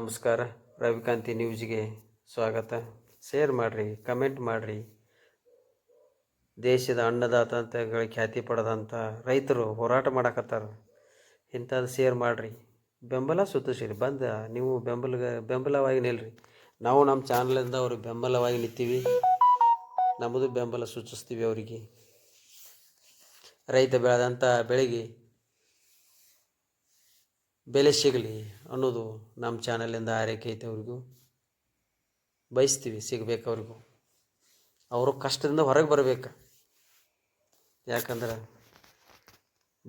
ನಮಸ್ಕಾರ. ರವಿಕಾಂತಿ ನ್ಯೂಸ್ಗೆ ಸ್ವಾಗತ. ಶೇರ್ ಮಾಡಿರಿ, ಕಮೆಂಟ್ ಮಾಡಿರಿ. ದೇಶದ ಅನ್ನದಾತ ಅಂತ ಹೇಳಿ ಖ್ಯಾತಿ ಪಡೆದಂಥ ರೈತರು ಹೋರಾಟ ಮಾಡಕತ್ತಾರ. ಇಂಥದ್ದು ಶೇರ್ ಮಾಡಿರಿ. ಬೆಂಬಲ ಸುತ್ತಿಸಿರಿ. ಬಂದ, ನೀವು ಬೆಂಬಲ, ಬೆಂಬಲವಾಗಿ ನಿಲ್ರಿ. ನಾವು ನಮ್ಮ ಚಾನಲಿಂದ ಅವ್ರಿಗೆ ಬೆಂಬಲವಾಗಿ ನಿಂತೀವಿ. ನಮ್ಮದು ಬೆಂಬಲ ಸೂಚಿಸ್ತೀವಿ ಅವರಿಗೆ. ರೈತ ಬೆಳೆದಂಥ ಬೆಳೆಗೆ ಬೆಲೆ ಸಿಗಲಿ ಅನ್ನೋದು ನಮ್ಮ ಚಾನಲಿಂದ ಆರೈಕೆ ಐತೆ ಅವ್ರಿಗೂ. ಬಯಸ್ತೀವಿ ಸಿಗ್ಬೇಕು ಅವ್ರಿಗೂ. ಅವರು ಕಷ್ಟದಿಂದ ಹೊರಗೆ ಬರಬೇಕು. ಯಾಕಂದ್ರೆ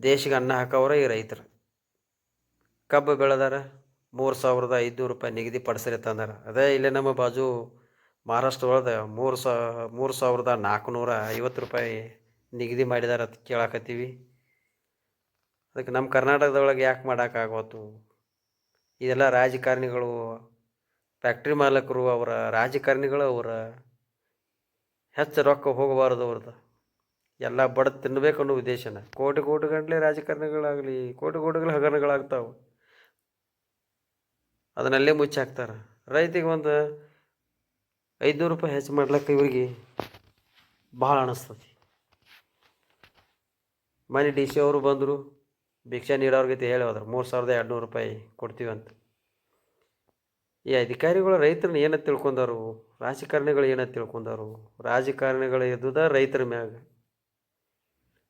ದೇಶಕ್ಕೆ ಅನ್ನ ಹಾಕೋರ ಈ ರೈತರು. ಕಬ್ಬು ಬೆಳೆದಾರ ಮೂರು ಸಾವಿರದ ಐದುನೂರು ರೂಪಾಯಿ ನಿಗದಿ ಪಡಿಸ್ರಿ ತಂದಾರ. ಅದೇ ಇಲ್ಲೇ ನಮ್ಮ ಬಾಜು ಮಹಾರಾಷ್ಟ್ರ ಒಳಗೆ ಮೂರು ಸಾ, ಮೂರು ಸಾವಿರದ ನಾಲ್ಕುನೂರ ಐವತ್ತು ರೂಪಾಯಿ ನಿಗದಿ ಮಾಡಿದಾರ ಅಂತ ಕೇಳಾಕತ್ತೀವಿ. ಅದಕ್ಕೆ ನಮ್ಮ ಕರ್ನಾಟಕದೊಳಗೆ ಯಾಕೆ ಮಾಡೋಕ್ಕಾಗೋತು? ಇದೆಲ್ಲ ರಾಜಕಾರಣಿಗಳು, ಫ್ಯಾಕ್ಟ್ರಿ ಮಾಲಕರು ಅವರ ರಾಜಕಾರಣಿಗಳು ಅವರ ಹೆಚ್ಚು ರೊಕ್ಕ ಹೋಗಬಾರದು ಅವ್ರದ್ದು. ಎಲ್ಲ ಬಡ ತಿನ್ನಬೇಕು ಅನ್ನೋ ಉದ್ದೇಶನ. ಕೋಟಿ ಕೋಟಿ ಗಂಟ್ಲೆ ರಾಜಕಾರಣಿಗಳಾಗಲಿ, ಕೋಟಿ ಕೋಟಿಗಳ ಹಗರಣಗಳಾಗ್ತಾವೆ. ಅದನ್ನಲ್ಲೇ ಮುಚ್ಚಿ ಹಾಕ್ತಾರೆ. ರೈತಿಗೆ ಒಂದು ಐದುನೂರು ರೂಪಾಯಿ ಹೆಚ್ಚು ಮಾಡ್ಲಿಕ್ಕೆ ಇವ್ರಿಗೆ ಭಾಳ ಅನಿಸ್ತತಿ. ಮನೆ ಡಿ ಸಿ ಅವರು ಬಂದರು ಭಿಕ್ಷಾ ನೀಡೋರ್ಗೈತಿ ಹೇಳಿ ಹೋದ್ರು. ಮೂರು ಸಾವಿರದ ಎರಡುನೂರು ರೂಪಾಯಿ ಕೊಡ್ತೀವಿ ಅಂತ ಈ ಅಧಿಕಾರಿಗಳು, ರೈತರನ್ನ ಏನ ತಿಳ್ಕೊಂಡರು? ರಾಜಕಾರಣಿಗಳು ಏನ ತಿಳ್ಕೊಂಡರು? ರಾಜಕಾರಣಿಗಳು ಇದ್ದುದ ರೈತರ ಮ್ಯಾಗ.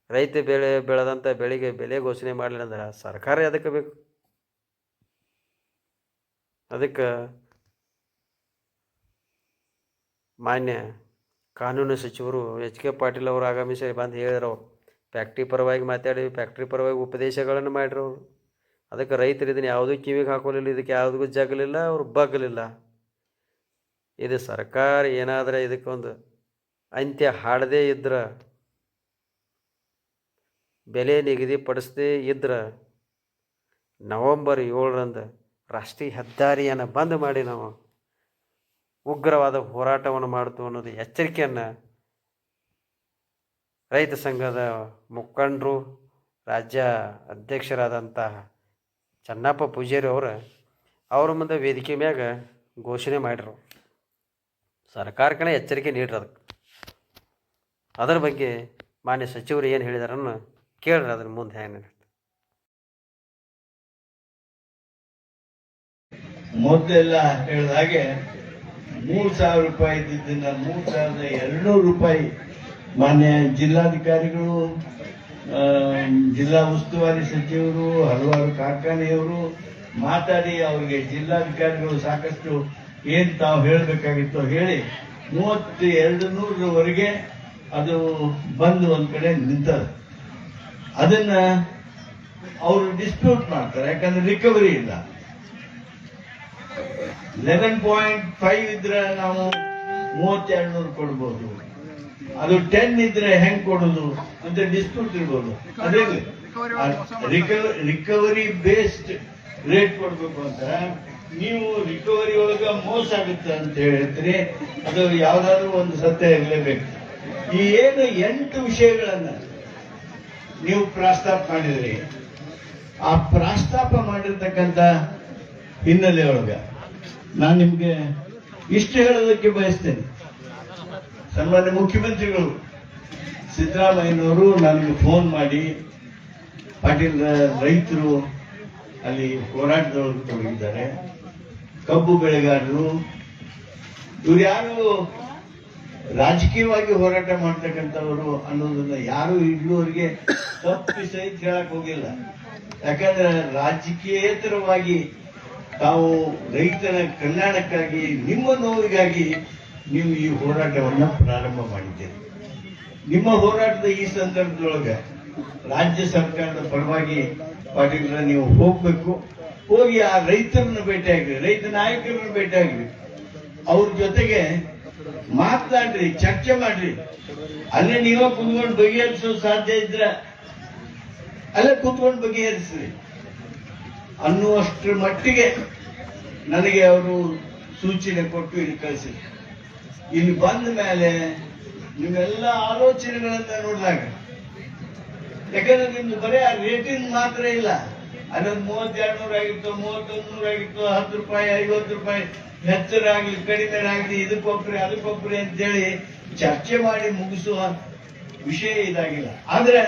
ರೈತ ಬೆಳೆ ಬೆಳೆದಂಥ ಬೆಳೆಗೆ ಬೆಲೆ ಘೋಷಣೆ ಮಾಡಲಿಲ್ಲ ಅಂದ್ರೆ ಸರ್ಕಾರ ಅದಕ್ಕೆ ಬೇಕು? ಅದಕ್ಕೆ ಮಾನ್ಯ ಕಾನೂನು ಸಚಿವರು ಎಚ್ ಕೆ ಪಾಟೀಲ್ ಅವರು ಆಗಮಿಸಿ ಬಂದು ಹೇಳಿದ್ರು. ಫ್ಯಾಕ್ಟ್ರಿ ಪರವಾಗಿ ಮಾತಾಡಿ ಫ್ಯಾಕ್ಟ್ರಿ ಪರವಾಗಿ ಉಪದೇಶಗಳನ್ನು ಮಾಡಿರು ಅದಕ್ಕೆ ರೈತರು ಇದನ್ನು ಯಾವುದೂ ಕಿವಿಗೆ ಹಾಕೋಲಿಲ್ಲ, ಇದಕ್ಕೆ ಯಾವುದಕ್ಕೂ ಜಗಲಿಲ್ಲ ಅವ್ರು ಬಗ್ಗಲಿಲ್ಲ ಇದು ಸರ್ಕಾರ ಏನಾದರೆ ಇದಕ್ಕೊಂದು ಅಂತ್ಯ ಹಾಡದೇ ಇದ್ರೆ, ಬೆಲೆ ನಿಗದಿಪಡಿಸದೇ ಇದ್ರೆ, ನವಂಬರ್ ಏಳರಂದು ರಾಷ್ಟ್ರೀಯ ಹೆದ್ದಾರಿಯನ್ನು ಬಂದ್ ಮಾಡಿ ನಾವು ಉಗ್ರವಾದ ಹೋರಾಟವನ್ನು ಮಾಡ್ತು ಅನ್ನೋದು ಎಚ್ಚರಿಕೆಯನ್ನು ರೈತ ಸಂಘದ ಮುಖಂಡರು, ರಾಜ್ಯ ಅಧ್ಯಕ್ಷರಾದಂತಹ ಚನ್ನಪ್ಪ ಪೂಜಾರಿ ಅವರು, ಅವ್ರ ಮುಂದೆ ವೇದಿಕೆ ಮ್ಯಾಗ ಘೋಷಣೆ ಮಾಡಿರು ಸರ್ಕಾರಕ್ಕನೇ ಎಚ್ಚರಿಕೆ ನೀಡ್ರಿ ಅದಕ್ಕೆ. ಅದರ ಬಗ್ಗೆ ಮಾನ್ಯ ಸಚಿವರು ಏನು ಹೇಳಿದಾರನ್ನು ಕೇಳ್ರಿ ಅದ್ರ ಮುಂದೆ ಹೇಗೆ ಮೊದಲೆಲ್ಲ ಹೇಳಿದ ಹಾಗೆ ಮೂರ್ ಸಾವಿರ ರೂಪಾಯಿ ಇದ್ದಿದ್ದನ್ನು ಮೂರು ಸಾವಿರದ ಎರಡುನೂರು ರೂಪಾಯಿ ಮಾನ್ಯ ಜಿಲ್ಲಾಧಿಕಾರಿಗಳು ಜಿಲ್ಲಾ ಉಸ್ತುವಾರಿ ಸಚಿವರು, ಹಲವಾರು ಕಾರ್ಖಾನೆಯವರು ಮಾತಾಡಿ ಅವರಿಗೆ ಜಿಲ್ಲಾಧಿಕಾರಿಗಳು ಸಾಕಷ್ಟು ಏನು ತಾವು ಹೇಳಬೇಕಾಗಿತ್ತು ಹೇಳಿ ಮೂವತ್ತು ಎರಡು ನೂರವರೆಗೆ ಅದು ಬಂದು ಒಂದು ಕಡೆ ನಿಂತದ. ಅದನ್ನ ಅವರು ಡಿಸ್ಪ್ಯೂಟ್ ಮಾಡ್ತಾರೆ, ಯಾಕಂದ್ರೆ ರಿಕವರಿ ಇಲ್ಲ. ಲೆವೆನ್ ಪಾಯಿಂಟ್ ಫೈವ್ ಇದ್ರೆ ನಾವು ಮೂವತ್ತೆರಡು ನೂರು ಕೊಡ್ಬೋದು. ಅದು ಟೆನ್ ಇದ್ರೆ ಹೆಂಗ್ ಕೊಡೋದು ಅಂತ ಡಿಸ್ಪ್ಯೂಟ್ ಇರ್ಬೋದು. ಅದೇ ರಿಕವರಿ ಬೇಸ್ಡ್ ರೇಟ್ ಕೊಡ್ಬೇಕು ಅಂತ. ನೀವು ರಿಕವರಿ ಒಳಗ ಮೋಸ ಆಗುತ್ತೆ ಅಂತ ಹೇಳಿದ್ರೆ ಅದು ಯಾವ್ದಾದ್ರು ಒಂದು ಸತ್ಯ ಇರಲೇಬೇಕು. ಈ ಏನು ಎಂಟು ವಿಷಯಗಳನ್ನ ನೀವು ಪ್ರಸ್ತಾಪ ಮಾಡಿದ್ರಿ. ಆ ಪ್ರಸ್ತಾಪ ಮಾಡಿರ್ತಕ್ಕಂಥ ಹಿನ್ನೆಲೆ ಒಳಗ ನಾನು ನಿಮ್ಗೆ ಇಷ್ಟು ಹೇಳೋದಕ್ಕೆ ಬಯಸ್ತೇನೆ. ಸನ್ಮಾನ್ಯ ಮುಖ್ಯಮಂತ್ರಿಗಳು, ಸಿದ್ದರಾಮಯ್ಯನವರು ನನಗೆ ಫೋನ್ ಮಾಡಿ ಪಾಟೀಲ್ ರೈತರು ಅಲ್ಲಿ ಹೋರಾಟದವರು ತೊಡಗಿದ್ದಾರೆ. ಕಬ್ಬು ಬೆಳೆಗಾರರು, ಇವ್ರು ಯಾರು ರಾಜಕೀಯವಾಗಿ ಹೋರಾಟ ಮಾಡ್ತಕ್ಕಂಥವರು ಅನ್ನೋದನ್ನ ಯಾರು ಇಲ್ಲಿವರೆಗೆ ತಪ್ಪಿ ಸಹಿತ ಹೇಳಕ್ ಹೋಗಿಲ್ಲ. ಯಾಕಂದ್ರೆ ರಾಜಕೀಯೇತರವಾಗಿ ತಾವು ರೈತರ ಕಲ್ಯಾಣಕ್ಕಾಗಿ, ನಿಮ್ಮ ನೋವಿಗಾಗಿ ನೀವು ಈ ಹೋರಾಟವನ್ನು ಪ್ರಾರಂಭ ಮಾಡಿದ್ದೀರಿ. ನಿಮ್ಮ ಹೋರಾಟದ ಈ ಸಂದರ್ಭದೊಳಗೆ ರಾಜ್ಯ ಸರ್ಕಾರದ ಪರವಾಗಿ ಪಾಟೀಲ್ರ, ನೀವು ಹೋಗ್ಬೇಕು. ಹೋಗಿ ಆ ರೈತರನ್ನು ಭೇಟಿಯಾಗ್ರಿ ರೈತ ನಾಯಕರನ್ನು ಭೇಟಿಯಾಗ್ರಿ ಅವ್ರ ಜೊತೆಗೆ ಮಾತನಾಡ್ರಿ ಚರ್ಚೆ ಮಾಡ್ರಿ. ಅಲ್ಲೇ ನೀವೇ ಕುತ್ಕೊಂಡು ಬಗೆಹರಿಸೋ ಸಾಧ್ಯ ಇದ್ರೆ ಅಲ್ಲೇ ಕುತ್ಕೊಂಡು ಬಗೆಹರಿಸ್ರಿ. ಅನ್ನುವಷ್ಟರ ಮಟ್ಟಿಗೆ ನನಗೆ ಅವರು ಸೂಚನೆ ಕೊಟ್ಟು ಇಲ್ಲಿ ಕಳಿಸಿ ಇಲ್ಲಿ ಬಂದ ಮೇಲೆ ನಿಮ್ಮೆಲ್ಲ ಆಲೋಚನೆಗಳನ್ನ ನೋಡಿದಾಗ, ಯಾಕಂದ್ರೆ ನಿಮ್ದು ಬರೀ ಆ ರೇಟಿಂಗ್ ಮಾತ್ರ ಇಲ್ಲ. ಅದೊಂದು ಮೂವತ್ತೆರಡು ನೂರ ಆಗಿತ್ತು ಮೂವತ್ತೊಂದು ನೂರ ಆಗಿತ್ತು, ಹತ್ತು ರೂಪಾಯಿ, ಐವತ್ತು ರೂಪಾಯಿ ಹೆಚ್ಚರಾಗ್ಲಿ ಕಡಿಮೆ ಆಗ್ಲಿ ಇದಕ್ಕೊಬ್ರಿ ಅದಕ್ಕೊಬ್ರಿ ಅಂತೇಳಿ ಚರ್ಚೆ ಮಾಡಿ ಮುಗಿಸುವ ವಿಷಯ ಇದಾಗಿಲ್ಲ. ಆದ್ರೆ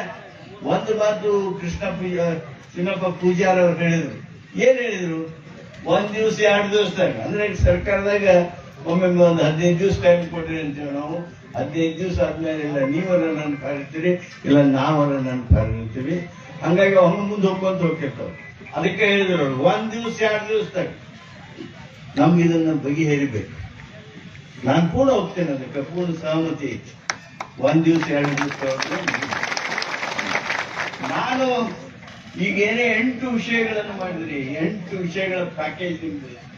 ಒಂದು ಮಾತು ಕೃಷ್ಣ ಪೂಜಾ ಚಿನ್ನಪ್ಪ ಪೂಜಾರ್ ಅವ್ರು ಹೇಳಿದ್ರು. ಏನ್ ಹೇಳಿದ್ರು? ಒಂದ್ ದಿವಸ, ಎರಡು ದಿವಸದಾಗ, ಅಂದ್ರೆ ಸರ್ಕಾರದಾಗ ಒಮ್ಮೊಮ್ಮೆ ಒಂದು ಹದಿನೈದು ದಿವಸ ಟೈಮ್ ಕೊಡ್ರಿ ಅಂತೇಳಿ ನಾವು. ಹದಿನೈದು ದಿವಸ ಆದ್ಮೇಲೆ ಇಲ್ಲ, ನೀವರ ನನ್ನ ಕಾಡಿರ್ತೀರಿ ಇಲ್ಲ ನಾವರ ನನ್ನ ಕಾಡಿರ್ತೀವಿ ಹಂಗಾಗಿ ಅವನು ಮುಂದೆ ಹೋಗ್ಕೊಂತ ಹೋಗ್ತಿರ್ತಾವ. ಅದಕ್ಕೆ ಹೇಳಿದ್ರು, ಒಂದ್ ದಿವಸ, ಎರಡು ದಿವಸದಾಗ ನಮ್ಗೆ ಇದನ್ನ ಬಗೆಹರಿಬೇಕು. ನಾನು ಪೂರ್ಣ ಹೋಗ್ತೇನೆ ಅದಕ್ಕೆ, ಪೂರ್ಣ ಸಹಮತಿ ಐತಿ. ಒಂದ್ ದಿವಸ, ಎರಡು ದಿವಸ ನಾನು ಈಗ ಏನೇ ಎಂಟು ವಿಷಯಗಳನ್ನು ಮಾಡಿದ್ರಿ, ಎಂಟು ವಿಷಯಗಳ ಪ್ಯಾಕೇಜ್ ನಿಮ್ದು.